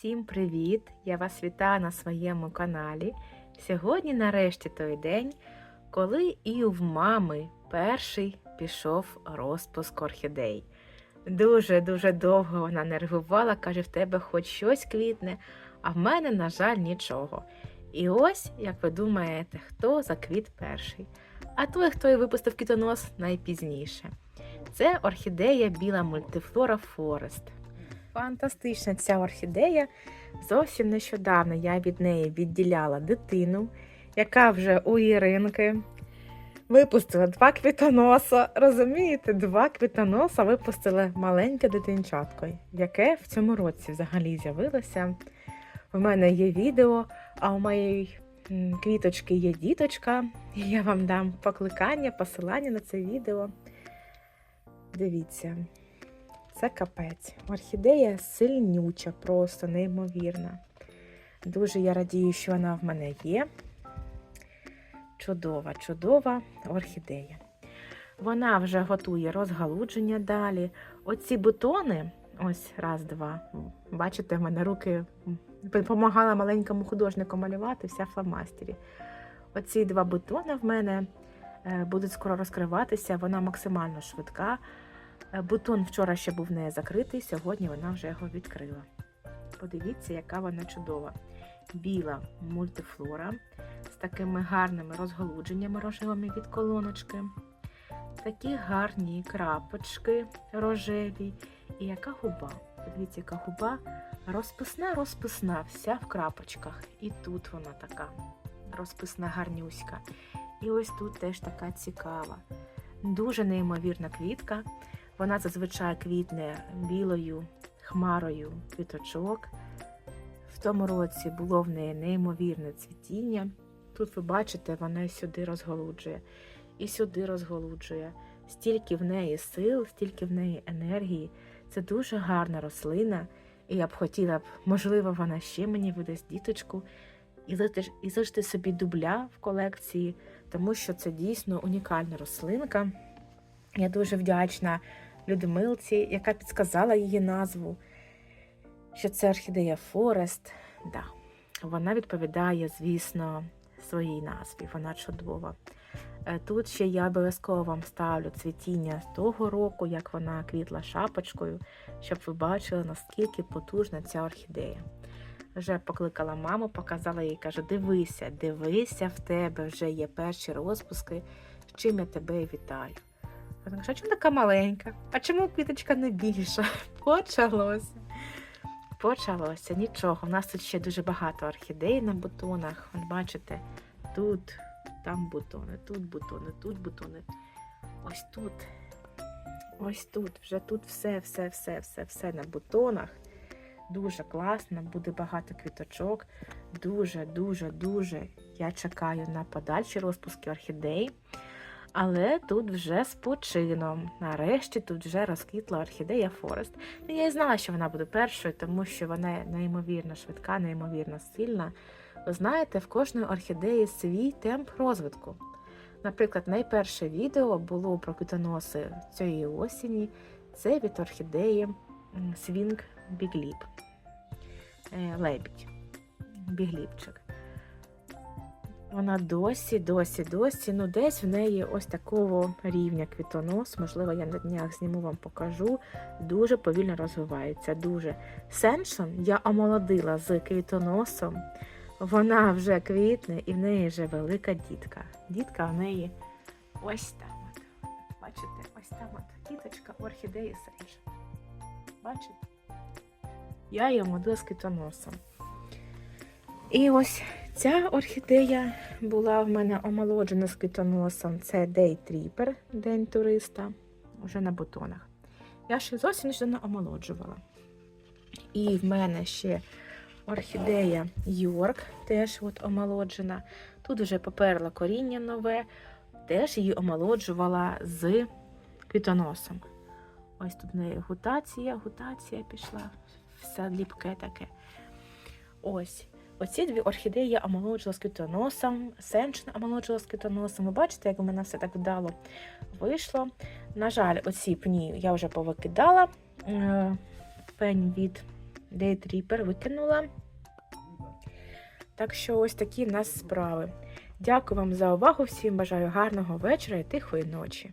Всім привіт! Я вас вітаю на своєму каналі. Сьогодні нарешті той день, коли і в мами перший пішов розпуск орхідей. Дуже-дуже довго вона нервувала, каже, в тебе хоч щось квітне, а в мене, на жаль, нічого. І ось, як ви думаєте, хто заквіт перший? А той, хто і випустив квітонос найпізніше. Це орхідея біла мультифлора Форест. Фантастична ця орхідея. Зовсім нещодавно я від неї відділяла дитину, яка вже у Іринки випустила два квітоноса. Розумієте, два квітоноса випустила маленьке дитинчатко, яке в цьому році взагалі з'явилося. У мене є відео, а у моєї квіточки є діточка. Я вам дам покликання, посилання на це відео. Дивіться. Це капець. Орхідея сильнюча, просто неймовірна. Дуже я радію, що вона в мене є. Чудова, чудова орхідея. Вона вже готує розгалудження далі. Оці бутони, ось раз, два. Бачите, в мене руки допомагала маленькому художнику малювати вся в фломастері. Оці два бутони в мене е, будуть скоро розкриватися, вона максимально швидка. Е, Бутон вчора ще був не закритий, сьогодні вона вже його відкрила. Подивіться, яка вона чудова. Біла мультифлора з такими гарними розголудженнями рожевими від колоночки. Такі гарні крапочки рожеві. І яка губа. Подивіться, яка губа розписна, розписна, вся в крапочках. І тут вона така розписна гарнюська. І ось тут теж така цікава. Дуже неймовірна квітка. Вона зазвичай квітне білою хмарою квіточок. В тому році було в неї неймовірне цвітіння. Тут ви бачите, вона сюди розголуджує, і сюди розголуджує. Стільки в неї сил, стільки в неї енергії. Це дуже гарна рослина. І я б хотіла б, можливо, вона ще мені видасть діточку і залишити, і залишити собі дубля в колекції, тому що це дійсно унікальна рослинка. Я дуже вдячна Людмилці, яка підсказала її назву, що це орхідея Форест. Да. Вона відповідає, звісно, своїй назві. Вона чудова. Е, Тут ще я обов'язково вам ставлю цвітіння з того року, як вона квітла шапочкою, щоб ви бачили, наскільки потужна ця орхідея. Вже покликала маму, показала їй, кажу: дивися, дивися, в тебе вже є перші розпуски, з чим я тебе і вітаю. Вона чому така маленька? А чому квіточка не більша? Почалося. Почалося, нічого. У нас тут ще дуже багато орхідей на бутонах. От бачите, тут, там бутони, тут бутони, тут бутони. Ось тут. Ось тут. Вже тут все, все, все, все, все на бутонах. Дуже класно, буде багато квіточок. Дуже, дуже, дуже я чекаю на подальші розпуски орхідей. Але тут вже з почином. Нарешті тут вже розквітла орхідея Форест. Ну, Я і знала, що вона буде першою, тому що вона неймовірно швидка, неймовірно сильна. Ви знаєте, в кожної орхідеї свій темп розвитку. Наприклад, найперше відео було про квітоноси цієї осені. Це від орхідеї Свінг Бігліп. Е, Лебідь. Бігліпчик. Вона досі, досі, досі, ну десь в неї ось такого рівня квітонос. Можливо, я на днях зніму вам покажу. Дуже повільно розвивається. Дуже. Сеншон я омолодила з квітоносом. Вона вже квітне і в неї вже велика дітка. Дітка в неї ось там. От. Бачите, ось там от діточка орхідеї Сеншон. Бачите? Я її омолодила з квітоносом. І ось Ця орхідея була в мене омолоджена з квітоносом. Це Day Tripper, День туриста, вже на бутонах. Я ще зовсім нещодавно омолоджувала. І в мене ще орхідея Йорк, теж от омолоджена. Тут вже поперла коріння нове, теж її омолоджувала з квітоносом. Ось тут в неї гутація, гутація пішла, все ліпке таке. Ось. Оці дві орхідеї я омолоджила з квітоносом, Сеншн омолоджила з квітоносом. Ви бачите, як у мене все так вдало вийшло. На жаль, оці пні я вже повикидала. Е, Пень від дейтріпер викинула. Так що ось такі в нас справи. Дякую вам за увагу. Всім бажаю гарного вечора і тихої ночі.